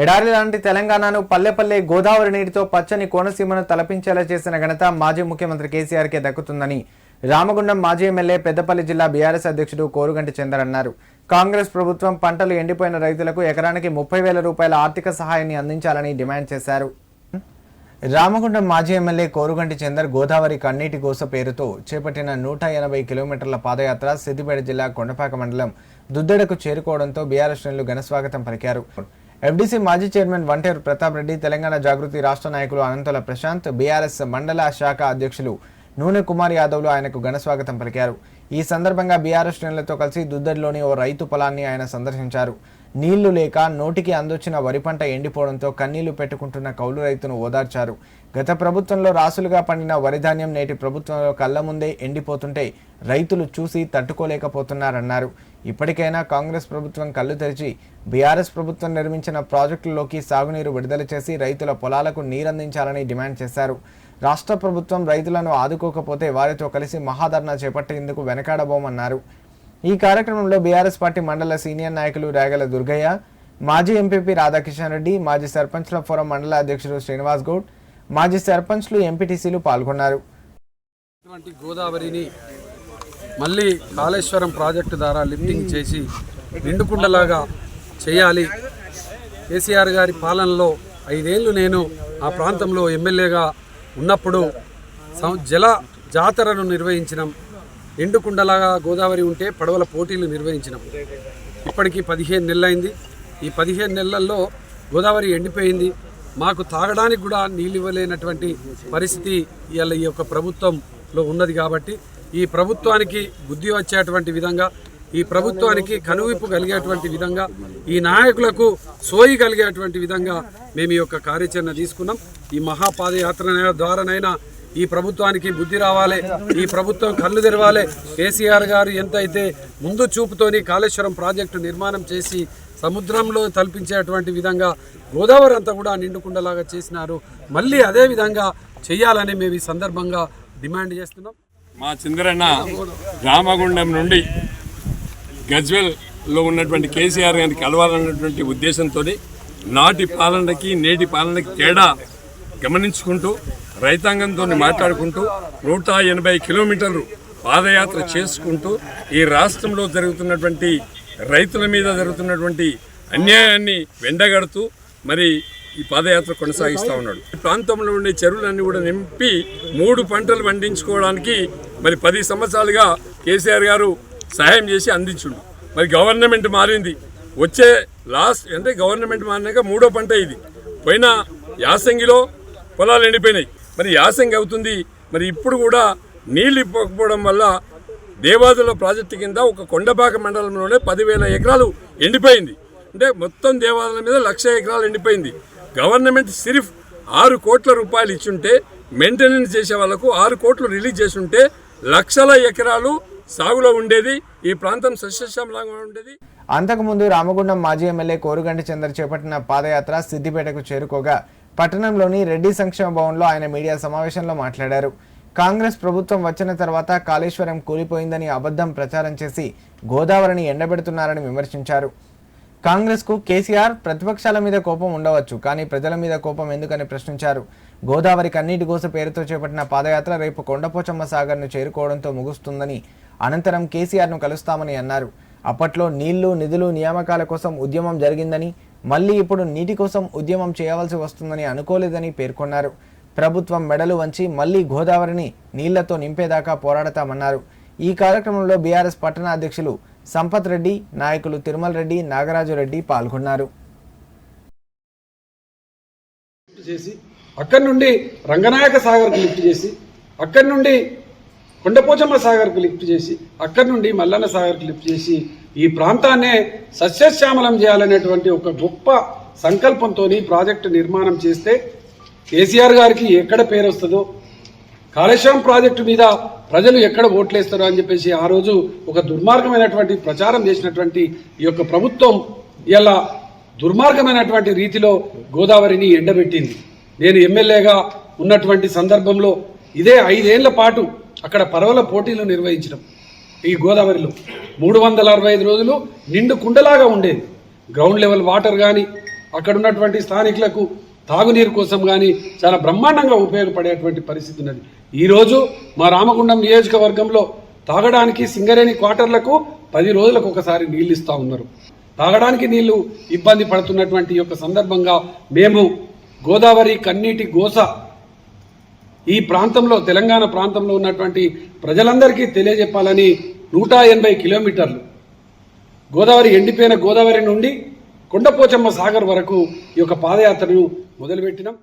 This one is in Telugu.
ఎడారి లాంటి తెలంగాణను పల్లె పల్లె గోదావరి నీటితో పచ్చని కోనసీమను తలపించేలా చేసిన ఘనత మాజీ ముఖ్యమంత్రి కేసీఆర్కే దక్కుతుందని రామగుండం మాజీ ఎమ్మెల్యే పెద్దపల్లి జిల్లా బీఆర్ఎస్ అధ్యక్షుడు కోరుగంటి చందర్ అన్నారు. కాంగ్రెస్ ప్రభుత్వం పంటలు ఎండిపోయిన రైతులకు ఎకరానికి ముప్పై వేల రూపాయల ఆర్థిక సహాయాన్ని అందించాలని డిమాండ్ చేశారు. రామగుండం మాజీ ఎమ్మెల్యే కోరుగంటి చందర్ గోదావరి కన్నీటి గోస పేరుతో చేపట్టిన నూట ఎనభై కిలోమీటర్ల పాదయాత్ర సిద్దిపేట జిల్లా కొండపాక మండలం దుద్దెడకు చేరుకోవడంతో బీఆర్ఎస్ శ్రేణులు ఘనస్వాగతం పలికారు. ఎఫ్డీసీ మాజీ చైర్మన్ వంటేరు ప్రతాప్ రెడ్డి తెలంగాణ జాగృతి రాష్ట్ర నాయకులు అనంతల ప్రశాంత్ బీఆర్ఎస్ మండల శాఖ అధ్యక్షులు నూనె కుమార్ యాదవ్లు ఆయనకు ఘనస్వాగతం పలికారు. ఈ సందర్భంగా బీఆర్ఎస్ శ్రేణులతో కలిసి దుద్దడిలోని ఓ రైతు పొలాన్ని ఆయన సందర్శించారు. నీళ్ళు లేక నోటికి అందొచ్చిన వరి పంట ఎండిపోవడంతో కన్నీళ్ళు పెట్టుకుంటున్న కౌలు రైతును ఓదార్చారు. గత ప్రభుత్వంలో రాసులుగా పండిన వరి ధాన్యం నేటి ప్రభుత్వంలో కళ్ళ ముందే ఎండిపోతుంటే రైతులు చూసి తట్టుకోలేకపోతున్నారన్నారు. ఇప్పటికైనా కాంగ్రెస్ ప్రభుత్వం కళ్ళు తెరిచి బీఆర్ఎస్ ప్రభుత్వం నిర్మించిన ప్రాజెక్టుల్లోకి సాగునీరు విడుదల చేసి రైతుల పొలాలకు నీరందించాలని డిమాండ్ చేశారు. రాష్ట్ర ప్రభుత్వం రైతులను ఆదుకోకపోతే వారితో కలిసి మహాధర్నా చేపట్టేందుకు వెనకాడబోమన్నారు. ఈ కార్యక్రమంలో బీఆర్ఎస్ పార్టీ మండల సీనియర్ నాయకులు రాగల దుర్గయ్య మాజీ ఎంపీపీ రాధాకిషన్ రెడ్డి మాజీ సర్పంచ్ల ఫోరం మండల అధ్యక్షుడు శ్రీనివాస్ గౌడ్ మాజీ సర్పంచ్లు ఎంపీటీసీలు పాల్గొన్నారు. గోదావరిని మళ్ళీ కాళేశ్వరం ప్రాజెక్టు ద్వారా లిఫ్టింగ్ చేసి నిండుకుండలాగా చేయాలి. కేసీఆర్ గారి పాలనలో ఐదేళ్ళు నేను ఆ ప్రాంతంలో ఎమ్మెల్యేగా ఉన్నప్పుడు జల జాతరను నిర్వహించినాం. ఎండుకుండలాగా గోదావరి ఉంటే పడవల పోటీలు నిర్వహించినాం. ఇప్పటికీ పదిహేను నెలలైంది. ఈ పదిహేను నెలల్లో గోదావరి ఎండిపోయింది. మాకు తాగడానికి కూడా నీళ్ళు ఇవ్వలేనటువంటి పరిస్థితి ఇవాళ ఈ యొక్క ప్రభుత్వంలో ఉన్నది కాబట్టి ఈ ప్రభుత్వానికి బుద్ధి వచ్చేటువంటి విధంగా ఈ ప్రభుత్వానికి కనువిప్పు కలిగేటువంటి విధంగా ఈ నాయకులకు సోయి కలిగేటువంటి విధంగా మేము ఈ యొక్క కార్యాచరణ తీసుకున్నాం. ఈ మహాపాదయాత్ర ద్వారానైనా ఈ ప్రభుత్వానికి బుద్ధి రావాలి ఈ ప్రభుత్వం కళ్ళు తెరవాలి. కేసీఆర్ గారు ఎంత అయితే ముందు చూపుతోని కాళేశ్వరం ప్రాజెక్టు నిర్మాణం చేసి సముద్రంలో తలపించేటువంటి విధంగా గోదావరి అంతా కూడా నిండుకుండలాగా చేసినారు. మళ్ళీ అదే విధంగా చేయాలని మేము ఈ సందర్భంగా డిమాండ్ చేస్తున్నాం. మా చంద్రన్న రామగుండం నుండి గజ్వెల్లో ఉన్నటువంటి కేసీఆర్ గారిని కలవాలన్నటువంటి ఉద్దేశంతో నాటి పాలనకి నేటి పాలనకి తేడా గమనించుకుంటూ రైతాంగంతో మాట్లాడుకుంటూ నూట ఎనభై కిలోమీటర్లు పాదయాత్ర చేసుకుంటూ ఈ రాష్ట్రంలో జరుగుతున్నటువంటి రైతుల మీద జరుగుతున్నటువంటి అన్యాయాన్ని వెండగడుతూ మరి ఈ పాదయాత్ర కొనసాగిస్తూ ఉన్నాడు. ఈ ప్రాంతంలో ఉండే చెరువులన్నీ కూడా నింపి మూడు పంటలు పండించుకోవడానికి మరి పది సంవత్సరాలుగా కేసీఆర్ గారు సహాయం చేసి అందించుండు. మరి గవర్నమెంట్ మారింది. వచ్చే లాస్ట్ అంటే గవర్నమెంట్ మారినాక మూడో పంట ఇది. పోయిన యాసంగిలో పొలాలు ఎండిపోయినాయి. మరి యాసంగి అవుతుంది. మరి ఇప్పుడు కూడా నీళ్ళు ఇవ్వకపోవడం వల్ల దేవాదుల ప్రాజెక్టు కింద ఒక కొండపాక మండలంలోనే పదివేల ఎకరాలు ఎండిపోయింది. అంటే మొత్తం దేవాలయం మీద లక్ష ఎకరాలు ఎండిపోయింది. గవర్నమెంట్ సిరిఫ్ ఆరు కోట్ల రూపాయలు ఇచ్చుంటే మెయింటెనెన్స్ చేసే వాళ్ళకు ఆరు కోట్లు రిలీజ్ చేస్తుంటే లక్షల ఎకరాలు సాగులో ఉండేది. ఈ ప్రాంతం సస్యశ్యామలంగా ఉండేది. అంతకుముందు రామగుండం మాజీ ఎమ్మెల్యే కోరుగంటి చంద్ర చేపట్టిన పాదయాత్ర సిద్దిపేటకు చేరుకోగా పట్టణంలోని రెడ్డి సంక్షేమ భవన్లో ఆయన మీడియా సమావేశంలో మాట్లాడారు. కాంగ్రెస్ ప్రభుత్వం వచ్చిన తర్వాత కాళేశ్వరం కూలిపోయిందని అబద్ధం ప్రచారం చేసి గోదావరిని ఎండబెడుతున్నారని విమర్శించారు. కాంగ్రెస్కు కేసీఆర్ ప్రతిపక్షాల మీద కోపం ఉండవచ్చు కానీ ప్రజల మీద కోపం ఎందుకని ప్రశ్నించారు. గోదావరి కన్నీటి గోస పేరుతో చేపట్టిన పాదయాత్ర రేపు కొండపోచమ్మ సాగర్ను చేరుకోవడంతో ముగుస్తుందని అనంతరం కేసీఆర్ను కలుస్తామని అన్నారు. అప్పట్లో నీళ్ళు నిధులు నియామకాల కోసం ఉద్యమం జరిగిందని మళ్ళీ ఇప్పుడు నీటి కోసం ఉద్యమం చేయవలసి వస్తుందని అనుకోలేదని పేర్కొన్నారు. ప్రభుత్వం మెడలు వంచి మళ్ళీ గోదావరిని నీళ్ళతో నింపేదాకా పోరాడతామన్నారు. ఈ కార్యక్రమంలో బీఆర్ఎస్ పట్టణ అధ్యక్షులు సంపత్ రెడ్డి నాయకులు తిరుమల రెడ్డి నాగరాజు రెడ్డి పాల్గొన్నారు. చేసి అక్కడి నుండి రంగనాయక సాగర్కు లిఫ్ట్ చేసి అక్కడి నుండి కొండపోచమ్మ సాగర్కు లిఫ్ట్ చేసి అక్కడి నుండి మల్లన్న సాగర్కు లిఫ్ట్ చేసి ఈ ప్రాంతాన్నే సస్యశ్యామలం చేయాలనేటువంటి ఒక గొప్ప సంకల్పంతో ప్రాజెక్టు నిర్మాణం చేస్తే కేసీఆర్ గారికి ఎక్కడ పేరు వస్తుందో కాళేశ్వరం ప్రాజెక్టు మీద ప్రజలు ఎక్కడ ఓట్లేస్తారో అని చెప్పేసి ఆ రోజు ఒక దుర్మార్గమైనటువంటి ప్రచారం చేసినటువంటి ఈ యొక్క ప్రభుత్వం ఇలా దుర్మార్గమైనటువంటి రీతిలో గోదావరిని ఎండబెట్టింది. నేను ఎమ్మెల్యేగా ఉన్నటువంటి సందర్భంలో ఇదే ఐదేళ్ళ పాటు అక్కడ పర్వల పోటీలు నిర్వహించడం. ఈ గోదావరిలో మూడు వందల అరవై ఐదు రోజులు నిండు కుండలాగా ఉండేది. గ్రౌండ్ లెవెల్ వాటర్ కానీ అక్కడ ఉన్నటువంటి స్థానికులకు తాగునీరు కోసం కానీ చాలా బ్రహ్మాండంగా ఉపయోగపడేటువంటి పరిస్థితి ఉన్నది. ఈరోజు మా రామగుండం నియోజకవర్గంలో తాగడానికి సింగరేణి క్వార్టర్లకు పది రోజులకు ఒకసారి నీళ్ళు ఇస్తా ఉన్నారు. తాగడానికి నీళ్ళు ఇబ్బంది పడుతున్నటువంటి యొక్క సందర్భంగా మేము గోదావరి కన్నీటి గోస ఈ ప్రాంతంలో తెలంగాణ ప్రాంతంలో ఉన్నటువంటి ప్రజలందరికీ తెలియజెప్పాలని నూట ఎనభై కిలోమీటర్లు గోదావరి ఎండిపోయిన గోదావరి నుండి కొండపోచమ్మ సాగర్ వరకు ఈ యొక్క పాదయాత్రను మొదలుపెట్టినాం.